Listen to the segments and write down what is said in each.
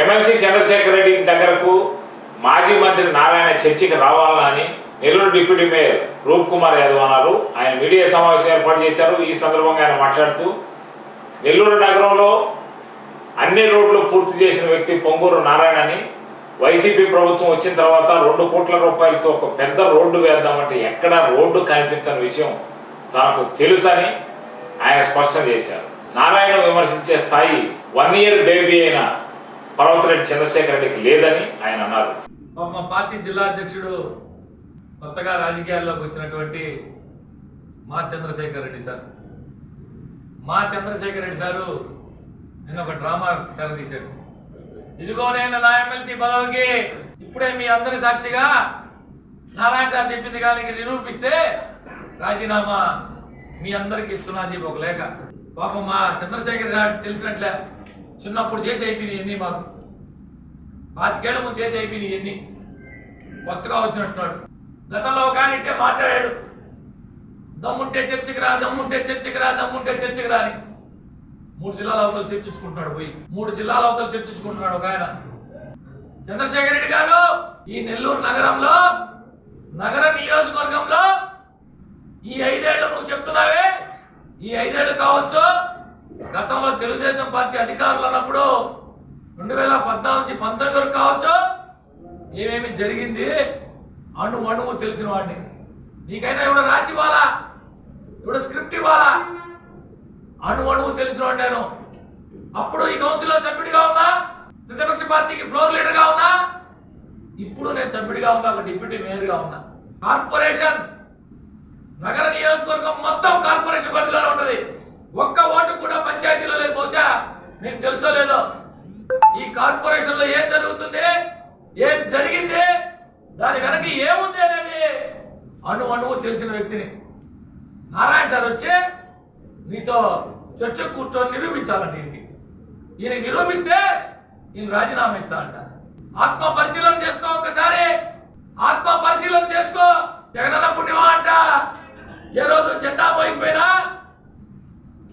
MLC Chandrasekhar Reddy దగ్గరకు మాజీ మంత్రి నారాయణ చర్చికి రావాలా అని నెల్లూరు డిప్యూటీ మేయర్ రూప్ కుమార్ యాదవ్ అన్నారు. ఆయన మీడియా సమావేశం ఏర్పాటు చేశారు. ఈ సందర్భంగా ఆయన మాట్లాడుతూ నెల్లూరు నగరంలో అన్ని రోడ్లు పూర్తి చేసిన వ్యక్తి పొంగూరు నారాయణ అని. వైసీపీ ప్రభుత్వం వచ్చిన తర్వాత రెండు కోట్ల రూపాయలతో ఒక పెద్ద రోడ్డు వేద్దామంటే ఎక్కడ రోడ్డు కనిపించని విషయం తనకు తెలుసని ఆయన స్పష్టం చేశారు. నారాయణ విమర్శించే స్థాయి వన్ ఇయర్ బేబీ అయిన పర్వతరెడ్డి చంద్రశేఖర్ రెడ్డికి లేదని ఆయన అన్నారు. మా- పార్టీ జిల్లా అధ్యక్షుడు కొత్తగా రాజకీయాల్లోకి వచ్చినటువంటి మా చంద్రశేఖర్ రెడ్డి సార్. మా చంద్రశేఖర్ రెడ్డి సారు నేను ఒక డ్రామా తెరదీశాడు ఇదిగో నేను నా ఎమ్మెల్సీ పదవికి ఇప్పుడే మీ అందరి సాక్షిగా నారాయణ సార్ చెప్పింది కానీ నిరూపిస్తే రాజీనామా మీ అందరికి ఇస్తున్నా చెప్పి ఒక లేఖ. పాపం మా చంద్రశేఖర్ రెడ్డి తెలిసినట్లే చిన్నప్పుడు చేసి అయిపోయినాయి ఎన్ని మాకు. పాతికేళ్ళ ముందు చేసి అయిపోయినాయి ఎన్ని కొత్తగా వచ్చినట్టున్నాడు. గతంలో ఒక ఆయన ఇట్టే మాట్లాడాడు. దమ్ముంటే చర్చకిరా దమ్ముంటే చర్చకిరా దమ్ముంటే చర్చకిరా అని. మూడు జిల్లాల అవతల చర్చించుకుంటున్నాడు పోయి. మూడు జిల్లాల అవతల చర్చించుకుంటున్నాడు ఒక ఆయన. చంద్రశేఖర్ రెడ్డి గారు ఈ నెల్లూరు నగరంలో నగర నియోజకవర్గంలో ఈ ఐదేళ్ళు నువ్వు చెప్తున్నావే? ఈ ఐదేళ్ళు కావచ్చు? గతంలో తెలుగుదేశం పార్టీ అధికారులు అన్నప్పుడు రెండు వేల పద్నాలుగు నుంచి పంతొమ్మిది వరకు కావచ్చు? ఏమేమి జరిగింది? అణు అణువు తెలిసిన వాడిని. నీకైనా ఎవడో రాసి ఇవ్వాలా? ఎవడో స్క్రిప్ట్ ఇవ్వాలా? అణు అణువు తెలిసిన వాడు నేను. అప్పుడు ఈ కౌన్సిల్లో సభ్యుడిగా ఉన్నా? ప్రతిపక్ష పార్టీకి ఫ్లోర్ లీడర్గా ఉన్నా? ఇప్పుడు నేను సభ్యుడిగా ఉన్నా ఒక డిప్యూటీ మేయర్గా ఉన్నా. కార్పొరేషన్ నగర నియోజకవర్గం మొత్తం కార్పొరేషన్ పరిధిలోనే ఉంటది ఒక్క ఓటు కూడా పంచాయతీలో లేదు బహుశా నేను తెలుసో లేదో? ఈ కార్పొరేషన్లో ఏం జరుగుతుంది? ఏం జరిగింది? దాని వెనక ఏముంది అనేది అణు అణువు తెలిసిన వ్యక్తిని నారాయణ సార్ వచ్చి నీతో చర్చ కూర్చొని నిరూపించాలంట ఈయనకి. ఈయన నిరూపిస్తే ఈయన రాజీనామా ఇస్తా అంట. ఆత్మ పరిశీలన చేసుకో ఒక్కసారి. ఆత్మ పరిశీలన చేసుకో. జగనన్న పుణ్యమా అంట. ఏ రోజు జెండా పోయిపోయినా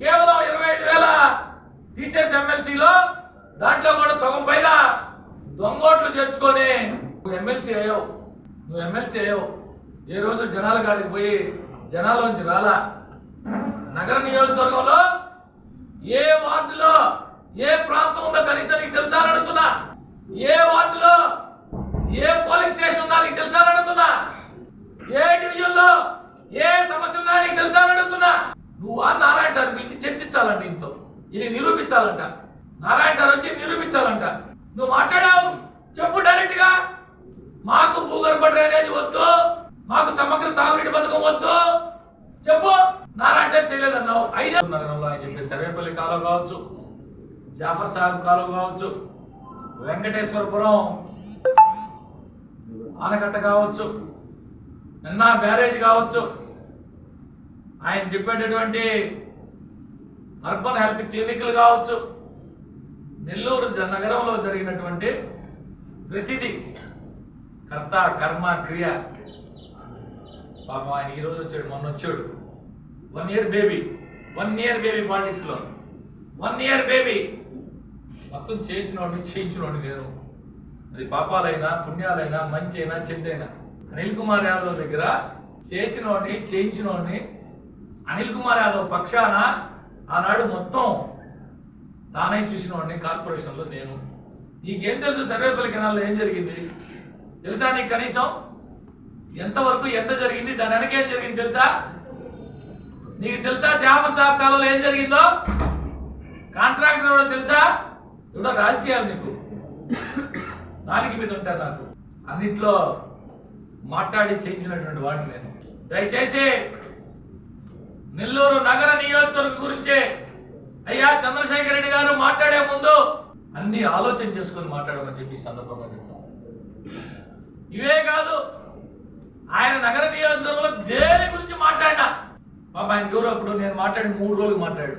కేవలం ఇరవై ఐదు వేల టీచర్స్ ఎమ్మెల్సీలో దాంట్లో కూడా సగం పైన దొంగోట్లు చేర్చుకొని నువ్వు ఎమ్మెల్సీ అయ్యావు. నువ్వు ఎమ్మెల్సీ అయ్యావు. ఏ రోజు జనాల కాడికి పోయి జనాల్లోంచి రాలా? నగర నియోజకవర్గంలో ఏ వార్డులో ఏ ప్రాంతం ఉందో కనీసం నీకు తెలుసా అడుగుతున్నా? ఏ వార్డులో ఏ పోలింగ్ స్టేషన్ ఉందా నీకు తెలుసా అడుగుతున్నా? ఏ డివిజన్లో ఏ సమస్య ఉందా నీకు తెలుసా అడుగుతున్నా? నువ్వు ఆ నారాయణ సార్ పిలిచి చర్చించాలండి ఇంతో ఇది నిరూపించాలంట. నారాయణ సార్ వచ్చి నిరూపించాలంట. నువ్వు మాట్లాడావు. చెప్పు డైరెక్ట్గా. మాకు భూగర్భ డ్రైనేజ్ వద్దు. మాకు సమగ్ర తాగునీటి పథకం వద్దు. చెప్పు. నారాయణ సార్ చేయలేదన్నావు. ఐదు నగరంలో అని చెప్పి సర్వేపల్లి కాలువ కావచ్చు జాఫర్ సాహెబ్ కాలువ కావచ్చు వెంకటేశ్వరపురం ఆనకట్ట కావచ్చు నిన్న బ్యారేజ్ కావచ్చు. ఆయన చెప్పేటటువంటి అర్బన్ హెల్త్ క్లినిక్లు కావచ్చు. నెల్లూరు జ- నగరంలో జరిగినటువంటి ప్రతిదీ కర్త కర్మ క్రియ. పాపం ఆయన ఈరోజు వచ్చాడు మొన్న వచ్చాడు. One year baby one year baby పాలిటిక్స్లో వన్ ఇయర్ బేబీ మొత్తం చేసినోడిని చేయించినోడిని నేను. అది పాపాలైనా పుణ్యాలైనా మంచి అయినా చెడ్డైనా. అనిల్ కుమార్ యాదవ్ దగ్గర చేసినోడిని చేయించినోడిని అనిల్ కుమార్ యాదవ్ పక్షాన ఆనాడు మొత్తం తానే చూసినోడిని కార్పొరేషన్లో నేను. నీకేం తెలుసు సర్వేపల్లి కెనాల్లో ఏం జరిగింది? తెలుసా నీకు కనీసం? ఎంతవరకు ఎంత జరిగింది? దాని వెనక ఏం జరిగింది తెలుసా? నీకు తెలుసా జాఫర్ సాబ్ కాలంలో ఏం జరిగిందో? కాంట్రాక్టర్ ఎవడో తెలుసా? ఎవడో రాజకీయాలు నీకు. నాలుగు మీద ఉంటా నాకు. అన్నిట్లో మాట్లాడి చేయించినటువంటి వాడిని నేను. దయచేసి నెల్లూరు నగర నియోజకవర్గం గురించి. అయ్యా చంద్రశేఖర్ రెడ్డి గారు మాట్లాడే ముందు అన్ని ఆలోచన చేసుకొని మాట్లాడమని చెప్పి సందర్భంగా చెప్తాం. ఇవే కాదు ఆయన నగర నియోజకవర్గంలో దేని గురించి మాట్లాడినా? పాప ఆయన ఎవరు అప్పుడు నేను మాట్లాడి మూడు రోజులు మాట్లాడు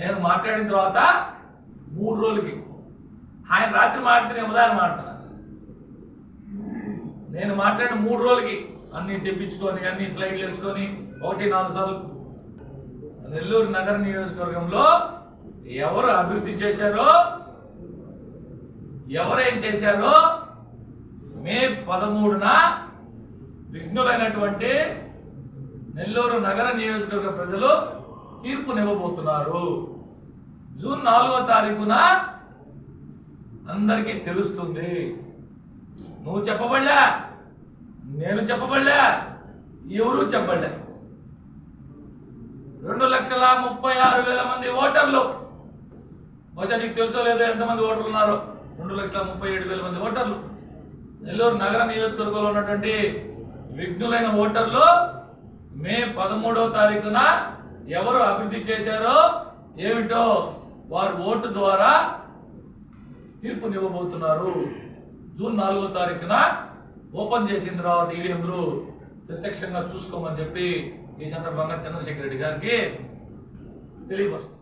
నేను మాట్లాడిన తర్వాత మూడు రోజులకి ఆయన రాత్రి మాట్లాడితే ఉదయం మాట్లాడుతున్నా. నేను మాట్లాడిన మూడు రోజులకి అన్ని తెప్పించుకొని అన్ని స్లైడ్లు వేసుకొని ఒకటి నాలుగు సార్లు నెల్లూరు నగర నియోజకవర్గంలో ఎవరు అభివృద్ధి చేశారో ఎవరేం చేశారో మే పదమూడున విఘ్నులైనటువంటి నెల్లూరు నగర నియోజకవర్గ ప్రజలు తీర్పునివ్వబోతున్నారు. జూన్ నాలుగో తారీఖున అందరికీ తెలుస్తుంది. నువ్వు చెప్పబడలే నేను చెప్పబడలే ఎవరూ చెప్పలే రెండు లక్షల ముప్పై ఆరు వేల మంది ఓటర్లు. బహుశా నీకు తెలుసో లేదో ఎంతమంది ఓటర్లు ఉన్నారు? రెండు లక్షల ముప్పై ఏడు వేల మంది ఓటర్లు. నెల్లూరు నగర నియోజకవర్గంలో ఉన్నటువంటి విఘ్నులైన ఓటర్లు మే పదమూడవ తారీఖున ఎవరు అభివృద్ధి చేశారో ఏమిటో వారు ఓటు ద్వారా తీర్పునివ్వబోతున్నారు. జూన్ నాలుగో తారీఖున ఓపెన్ చేసిన తర్వాత ఈవీఎంలు ప్రత్యక్షంగా చూసుకోమని చెప్పి ఈ సందర్భంగా చంద్రశేఖర్ రెడ్డి గారికి తెలియపరుస్తుంది